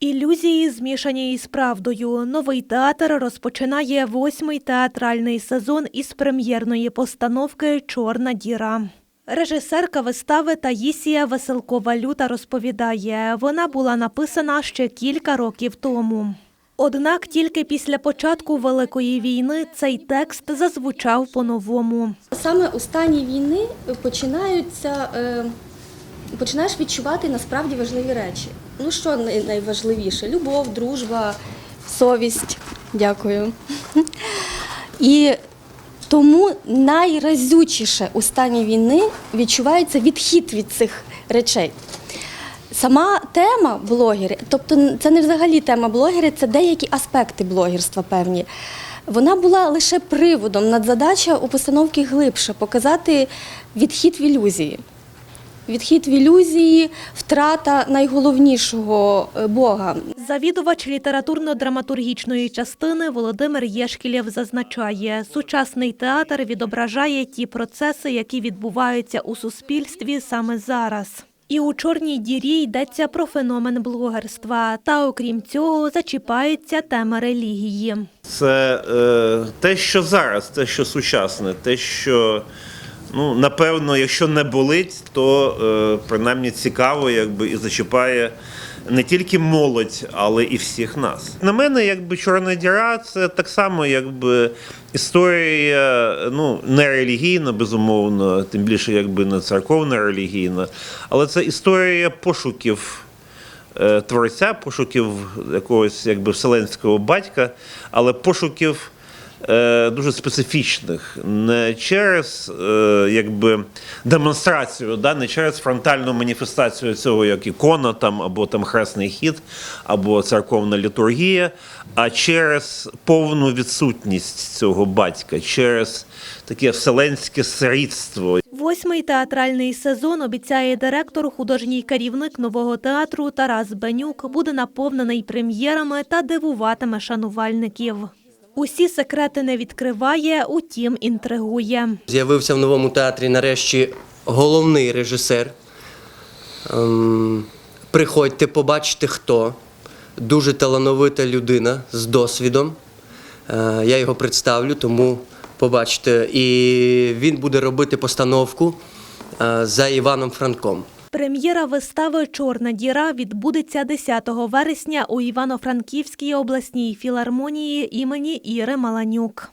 Ілюзії змішані із правдою. Новий театр розпочинає восьмий театральний сезон із прем'єрної постановки Чорна діра. Режисерка вистави Таїсія Веселкова Люта розповідає, вона була написана ще кілька років тому. Однак тільки після початку Великої війни цей текст зазвучав по-новому. Саме у стані війни починаються, е, починаєш відчувати насправді важливі речі. Ну що найважливіше? Любов, дружба, совість. Дякую. І тому найразючіше у стані війни відчувається відхід від цих речей. Сама тема блогери, тобто це не взагалі тема блогери, це деякі аспекти блогерства певні. Вона була лише приводом. Надзадача у постановки глибше показати відхід в ілюзії. Відхід в ілюзії, втрата найголовнішого е, Бога. Завідувач літературно-драматургічної частини Володимир Єшкілєв зазначає, сучасний театр відображає ті процеси, які відбуваються у суспільстві саме зараз. І у чорній дірі йдеться про феномен блогерства. Та окрім цього, зачіпається тема релігії. Це е, те, що зараз, те, що сучасне, те, що ну, напевно, якщо не болить, то е, принаймні цікаво якби, і зачіпає не тільки молодь, але і всіх нас. На мене, якби чорна діра, це так само, якби історія, ну, не релігійна, безумовно, тим більше якби не церковна релігійна, але це історія пошуків е, творця, пошуків якогось якби вселенського батька, але пошуків дуже специфічних, не через е, якби демонстрацію, да, не через фронтальну маніфестацію цього, як ікона там, або там хресний хід, або церковна літургія, а через повну відсутність цього батька, через таке вселенське сирітство, Восьмий театральний сезон обіцяє директор, художній керівник нового театру Тарас Бенюк. Буде наповнений прем'єрами та дивуватиме шанувальників. Усі секрети не відкриває, утім інтригує. З'явився в новому театрі нарешті головний режисер. Ем, приходьте, побачите хто. Дуже талановита людина з досвідом. Е, я його представлю, тому побачите. І він буде робити постановку е, за Іваном Франком. Прем'єра вистави Чорна діра відбудеться 10 вересня у Івано-Франківській обласній філармонії імені Іри Маланюк.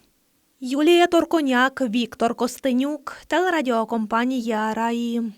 Юлія Торконяк, Віктор Костенюк, телерадіокомпанія Раї.